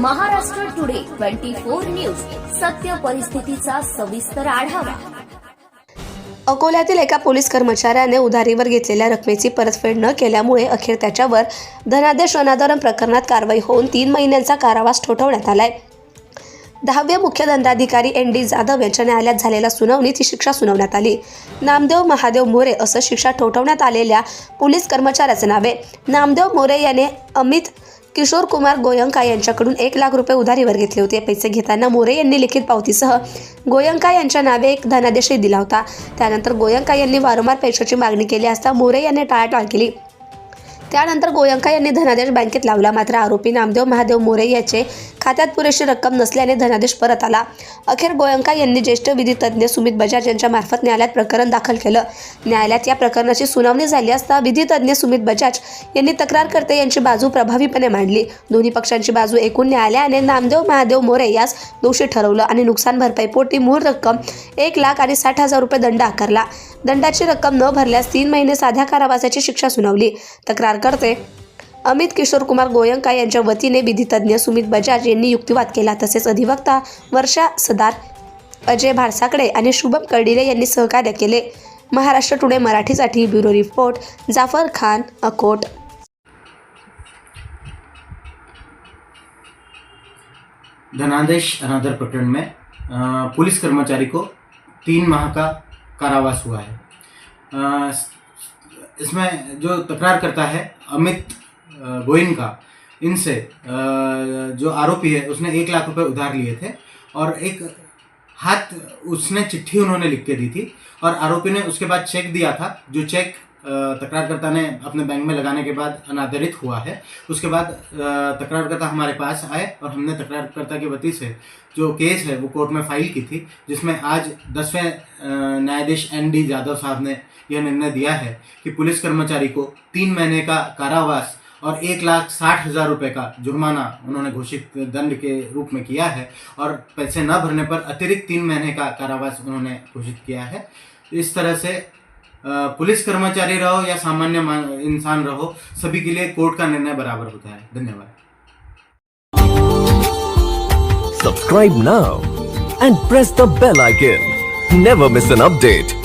Twenty four news. सत्य परिस्थितीचा सविस्तर आढावा. अकोल्यातील एका पोलीस कर्मचाऱ्याने उधारीवर घेतलेल्या रकमेची परतफेड न केल्यामुळे अखेर त्याच्यावर धनादेश अनादरण प्रकरणात कारवाई होऊन तीन महिन्यांचा कारावास ठोठवण्यात आलाय. दहावे मुख्य दंडाधिकारी एन डी जाधव यांच्या न्यायालयात झालेल्या सुनावणीत ही शिक्षा सुनावण्यात आली. नामदेव महादेव मोरे असं शिक्षा ठोठवण्यात आलेल्या पोलीस कर्मचाऱ्याचं नाव आहे. नामदेव मोरे याने अमित किशोर कुमार गोयंका यांच्याकडून एक लाख रुपये उधारीवर घेतले होते. पैसे घेताना मोरे यांनी लिखित पावतीसह गोयंका यांच्या नावे एक धनादेशही दिला होता. त्यानंतर गोयंका यांनी वारंवार पैशाची मागणी केली असता मोरे यांनी टाळाटाळ केली. त्यानंतर गोयंका यांनी धनादेश बँकेत लावला. मात्र आरोपी नामदेव महादेव मोरे याचे खात्यात पुरेशी रक्कम नसल्याने धनादेश परत आला. अखेर गोयंका यांनी ज्येष्ठ विधी तज्ज्ञ सुमित बजाज यांच्या मार्फत न्यायालयात प्रकरण दाखल केलं. न्यायालयात या प्रकरणाची सुनावणी झाली असता विधी तज्ज्ञ सुमित बजाज यांनी तक्रारकर्ते यांची बाजू प्रभावीपणे मांडली. दोन्ही पक्षांची बाजू एकूण न्यायालयाने नामदेव महादेव मोरे यास दोषी ठरवलं आणि नुकसान भरपाईपोटी मूळ रक्कम एक लाख आणि साठ हजार रुपये दंड आकारला. दंडाची रक्कम न भरल्यास तीन महिने साध्या कारावासाची शिक्षा सुनावली. तक्रारकर्ते अमित किशोर कुमार गोयंका यांच्या वतीने विधितज्ञ सुमित बजाज यांनी युक्तिवाद केला. तसेच अधिवक्ता वर्षा सदार अजय भारसाकडे आणि शुभम कर्डिले यांनी सहकार्य केले. महाराष्ट्र टुडे मराठीसाठी ब्युरो रिपोर्ट जाफर खान अकोट. धनादेश अनादर प्रकरण में पुलिस कर्मचारी को तीन माह का कारावास हुआ है। इसमें जो तकरार करता है अमित गोइन का, इनसे जो आरोपी है, उसने एक लाख रुपए उधार लिए थे और एक हाथ उसने चिट्ठी उन्होंने लिख के दी थी और आरोपी ने उसके बाद चेक दिया था। जो चेक तकरारकर्ता ने अपने बैंक में लगाने के बाद अनादरित हुआ है। उसके बाद तकरारकर्ता हमारे पास आए और हमने तकरारकर्ता की वती से जो केस है, वो कोर्ट में फ़ाइल की थी, जिसमें आज दसवें न्यायाधीश एन डी यादव साहब ने यह निर्णय दिया है कि पुलिस कर्मचारी को तीन महीने का कारावास और एक लाख साठ हज़ार रुपये का जुर्माना उन्होंने घोषित दंड के रूप में किया है और पैसे न भरने पर अतिरिक्त तीन महीने का कारावास उन्होंने घोषित किया है। इस तरह से पुलिस कर्मचारी रहो या सामान्य इंसान रहो, सभी के लिए कोर्ट का निर्णय बराबर होता है। धन्यवाद। Subscribe now and press the bell icon never miss an update